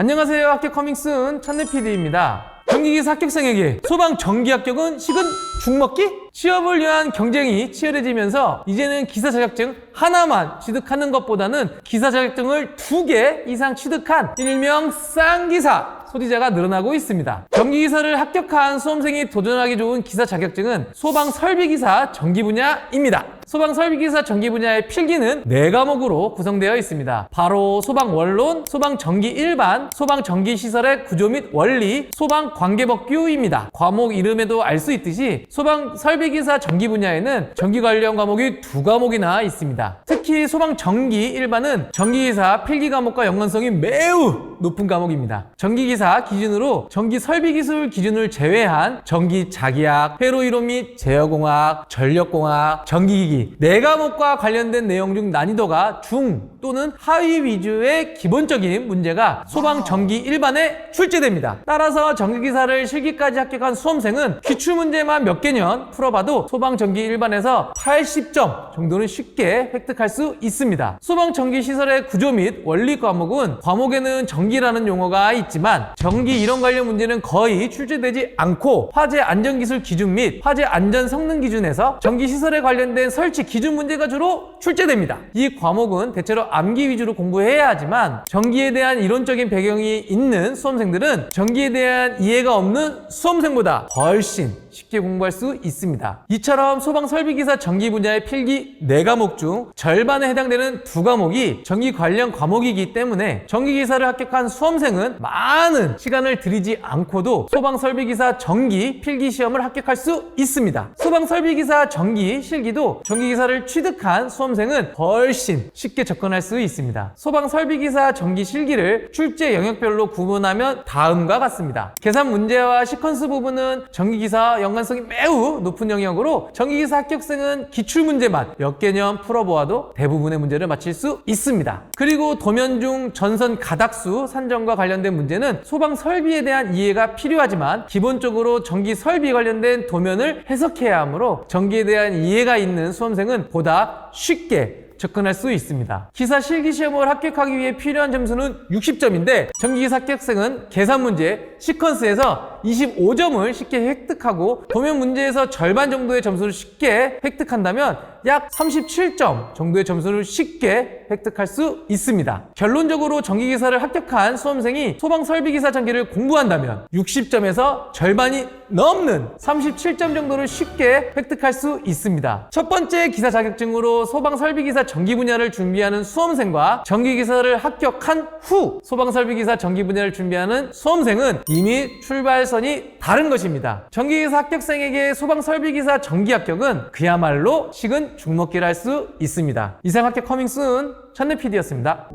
안녕하세요. 학교 커밍순 첫내 PD입니다. 전기기사 합격생에게 소방 정기 합격은 식은 죽 먹기? 취업을 위한 경쟁이 치열해지면서 이제는 기사 자격증 하나만 취득하는 것보다는 기사 자격증을 두 개 이상 취득한 일명 쌍기사 소지자가 늘어나고 있습니다. 전기기사를 합격한 수험생이 도전하기 좋은 기사 자격증은 소방 설비기사 전기 분야입니다. 소방 설비기사 전기 분야의 필기는 네 과목으로 구성되어 있습니다. 바로 소방 원론, 소방 전기 일반, 소방 전기 시설의 구조 및 원리, 소방 관계법규입니다. 과목 이름에도 알 수 있듯이 소방 설비기사 전기 분야에는 전기 관련 과목이 두 과목이나 있습니다. 특히 소방 전기 일반은 전기기사 필기 과목과 연관성이 매우 높은 과목입니다. 전기기사 기준으로 전기 설비 기술 기준을 제외한 전기 자기학, 회로 이론 및 제어공학, 전력공학, 전기기기 네 과목과 관련된 내용 중 난이도가 중 또는 하위 위주의 기본적인 문제가 소방 전기 일반에 출제됩니다. 따라서 전기기사를 실기까지 합격한 수험생은 기출 문제만 몇 개년 풀어봐도 소방 전기 일반에서 80점 정도는 쉽게 획득할 수 있습니다. 소방 전기 시설의 구조 및 원리 과목은 과목에는 전기라는 용어가 있 지만 전기 이론 관련 문제는 거의 출제되지 않고 화재 안전기술 기준 및 화재 안전 성능 기준에서 전기 시설에 관련된 설치 기준 문제가 주로 출제됩니다. 이 과목은 대체로 암기 위주로 공부해야 하지만 전기에 대한 이론적인 배경이 있는 수험생들은 전기에 대한 이해가 없는 수험생보다 훨씬 쉽게 공부할 수 있습니다. 이처럼 소방 설비기사 전기 분야의 필기 4과목 중 절반에 해당되는 두 과목이 전기 관련 과목이기 때문에 전기기사를 합격한 수험생은 많은 시간을 들이지 않고도 소방 설비기사 전기 필기 시험을 합격할 수 있습니다. 소방 설비기사 전기 실기도 전기기사를 취득한 수험생은 훨씬 쉽게 접근할 수 있습니다. 소방 설비기사 전기 실기를 출제 영역별로 구분하면 다음과 같습니다. 계산 문제와 시퀀스 부분은 전기기사 연관성이 매우 높은 영역으로 전기기사 합격생은 기출문제만 몇 개년 풀어보아도 대부분의 문제를 맞힐 수 있습니다. 그리고 도면 중 전선 가닥수 산정과 관련된 문제 는 소방 설비에 대한 이해가 필요하지만 기본적으로 전기 설비 관련된 도면을 해석해야 하므로 전기에 대한 이해가 있는 수험생은 보다 쉽게 접근할 수 있습니다. 기사 실기 시험을 합격하기 위해 필요한 점수는 60점인데 전기기사 합격생은 계산 문제, 시퀀스에서 25점을 쉽게 획득하고 도면 문제에서 절반 정도의 점수를 쉽게 획득한다면 약 37점 정도의 점수를 쉽게 획득할 수 있습니다. 결론적으로 전기기사를 합격한 수험생이 소방설비기사 전기를 공부한다면 60점에서 절반이 넘는 37점 정도를 쉽게 획득할 수 있습니다. 첫 번째 기사 자격증으로 소방설비기사 전기 분야를 준비하는 수험생과 전기기사를 합격한 후 소방설비기사 전기 분야를 준비하는 수험생은 이미 출발선이 다른 것입니다. 전기기사 합격생에게 소방설비기사 전기 합격은 그야말로 식은 죽먹기를 할 수 있습니다. 이상 합격 커밍순 첫내 PD였습니다.